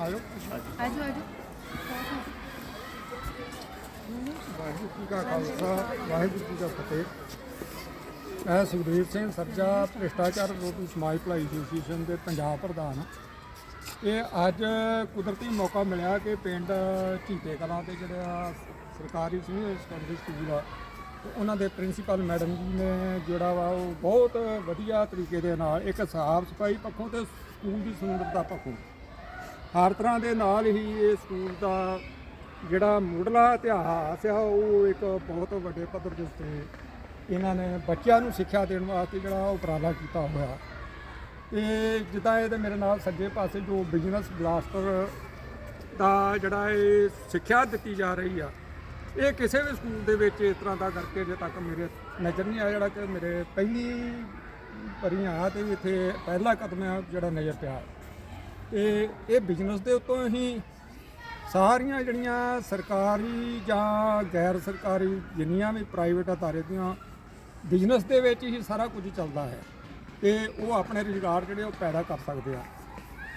ਆਜੋ ਆਜੋ। ਆਜੋ ਵਾਹਿਗੁਰੂ ਜੀ ਕਾ ਖਾਲਸਾ ਵਾਹਿਗੁਰੂ ਜੀ ਦਾ ਫਤਿਹ। ਮੈਂ ਸੁਖਦੇਵ ਸਿੰਘ ਸਰਜਾ ਭ੍ਰਿਸ਼ਟਾਚਾਰ ਵਿਰੋਧੀ ਸਮਾਜ ਭਲਾਈ ਐਸੋਸੀਏਸ਼ਨ ਦੇ ਪੰਜਾਬ ਪ੍ਰਧਾਨ ਇਹ ਅੱਜ ਕੁਦਰਤੀ ਮੌਕਾ ਮਿਲਿਆ ਕਿ ਪਿੰਡ ਝੀਤੇ ਕਲਾਂ ਤੇ ਜਿਹੜਾ ਸਰਕਾਰੀ ਸੀਨੀਅਰ ਸੈਕੰਡਰੀ ਸਕੂਲ ਆ ਤੇ ਉਹਨਾਂ ਦੇ ਪ੍ਰਿੰਸੀਪਲ ਮੈਡਮ ਜੀ ਨੇ ਜਿਹੜਾ ਵਾ ਉਹ ਬਹੁਤ ਵਧੀਆ ਤਰੀਕੇ ਦੇ ਨਾਲ ਇੱਕ ਸਾਫ਼ ਸਫ਼ਾਈ ਪੱਖੋਂ ਤੇ ਸਕੂਲ ਦੀ ਸੁੰਦਰਤਾ ਪੱਖੋਂ ਹਰ ਤਰ੍ਹਾਂ ਦੇ ਨਾਲ ਹੀ ਇਹ ਸਕੂਲ ਦਾ ਜਿਹੜਾ ਮੁੱਢਲਾ ਇਤਿਹਾਸ ਆ, ਉਹ ਇੱਕ ਬਹੁਤ ਵੱਡੇ ਪੱਧਰ ਦੇ ਉੱਤੇ ਇਹਨਾਂ ਨੇ ਬੱਚਿਆਂ ਨੂੰ ਸਿੱਖਿਆ ਦੇਣ ਵਾਸਤੇ ਜਿਹੜਾ ਉਪਰਾਲਾ ਕੀਤਾ ਹੋਇਆ। ਤੇ ਜਿੱਦਾਂ ਇਹਦੇ ਮੇਰੇ ਨਾਲ ਸੱਜੇ ਪਾਸੇ ਜੋ ਬਿਜ਼ਨਸ ਬਲਾਸਟਰ ਦਾ ਜਿਹੜਾ ਇਹ ਸਿੱਖਿਆ ਦਿੱਤੀ ਜਾ ਰਹੀ ਆ ਇਹ ਕਿਸੇ ਵੀ ਸਕੂਲ ਦੇ ਵਿੱਚ ਇਸ ਤਰ੍ਹਾਂ ਦਾ ਕਰਕੇ ਅਜੇ ਤੱਕ ਮੇਰੇ ਨਜ਼ਰ ਨਹੀਂ ਆਇਆ ਜਿਹੜਾ ਕਿ ਮੇਰੇ ਪਹਿਲੀ ਪਰੀ ਆ ਤੇ ਇੱਥੇ ਪਹਿਲਾ ਕਦਮ ਆ ਜਿਹੜਾ ਨਜ਼ਰ ਪਿਆ। ਤੇ ਇਹ ਬਿਜ਼ਨਸ ਦੇ ਉੱਤੋਂ ਹੀ ਸਾਰੀਆਂ ਜਿਹੜੀਆਂ ਸਰਕਾਰੀ ਜਾਂ ਗੈਰ ਸਰਕਾਰੀ ਜਿੰਨੀਆਂ ਵੀ ਪ੍ਰਾਈਵੇਟ ਅਦਾਰੇ ਦੀਆਂ ਬਿਜ਼ਨਸ ਦੇ ਵਿੱਚ ਹੀ ਸਾਰਾ ਕੁਝ ਚੱਲਦਾ ਹੈ ਤੇ ਉਹ ਆਪਣੇ ਰੁਜ਼ਗਾਰ ਜਿਹੜੇ ਉਹ ਪੈਦਾ ਕਰ ਸਕਦੇ ਆ।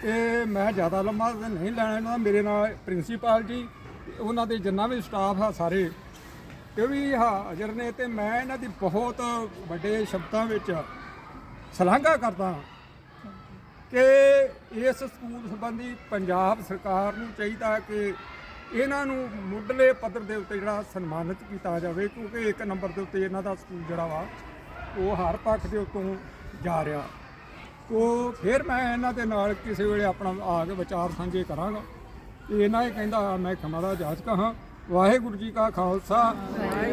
ਤੇ ਮੈਂ ਜ਼ਿਆਦਾ ਲੰਮਾ ਨਹੀਂ ਲੈਣਾ ਦਾ। ਮੇਰੇ ਨਾਲ ਪ੍ਰਿੰਸੀਪਲ ਜੀ ਤੇ ਉਹਨਾਂ ਦੇ ਜਿੰਨਾ ਵੀ ਸਟਾਫ ਆ ਸਾਰੇ, ਇਹ ਵੀ ਹਾਜ਼ਰ ਨੇ ਤੇ ਮੈਂ ਇਹਨਾਂ ਦੀ ਬਹੁਤ ਵੱਡੇ ਸ਼ਬਦਾਂ ਵਿੱਚ ਸ਼ਲਾਘਾ ਕਰਦਾ ਕਿ ਇਸ ਸਕੂਲ ਸੰਬੰਧੀ ਪੰਜਾਬ ਸਰਕਾਰ ਨੂੰ ਚਾਹੀਦਾ ਕਿ ਇਹਨਾਂ ਨੂੰ ਮੁੱਢਲੇ ਪੱਧਰ ਦੇ ਉੱਤੇ ਜਿਹੜਾ ਸਨਮਾਨਿਤ ਕੀਤਾ ਜਾਵੇ, ਕਿਉਂਕਿ ਇੱਕ ਨੰਬਰ ਦੇ ਉੱਤੇ ਇਹਨਾਂ ਦਾ ਸਕੂਲ ਜਿਹੜਾ ਵਾ, ਉਹ ਹਰ ਪੱਖ ਦੇ ਉੱਤੋਂ ਜਾ ਰਿਹਾ। ਉਹ ਫਿਰ ਮੈਂ ਇਹਨਾਂ ਦੇ ਨਾਲ ਕਿਸੇ ਵੇਲੇ ਆਪਣਾ ਆ ਕੇ ਵਿਚਾਰ ਸਾਂਝੇ ਕਰਾਂਗਾ। ਇਹਨਾਂ ਇਹ ਕਹਿੰਦਾ ਮੈਂ ਖਮਾ ਦਾ ਜਾਚਕ ਹਾਂ। ਵਾਹਿਗੁਰੂ ਜੀ ਕਾ ਖਾਲਸਾ।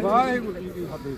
ਵਾਹਿਗੁਰੂ ਜੀ ਕੀ ਫਤਿਹ।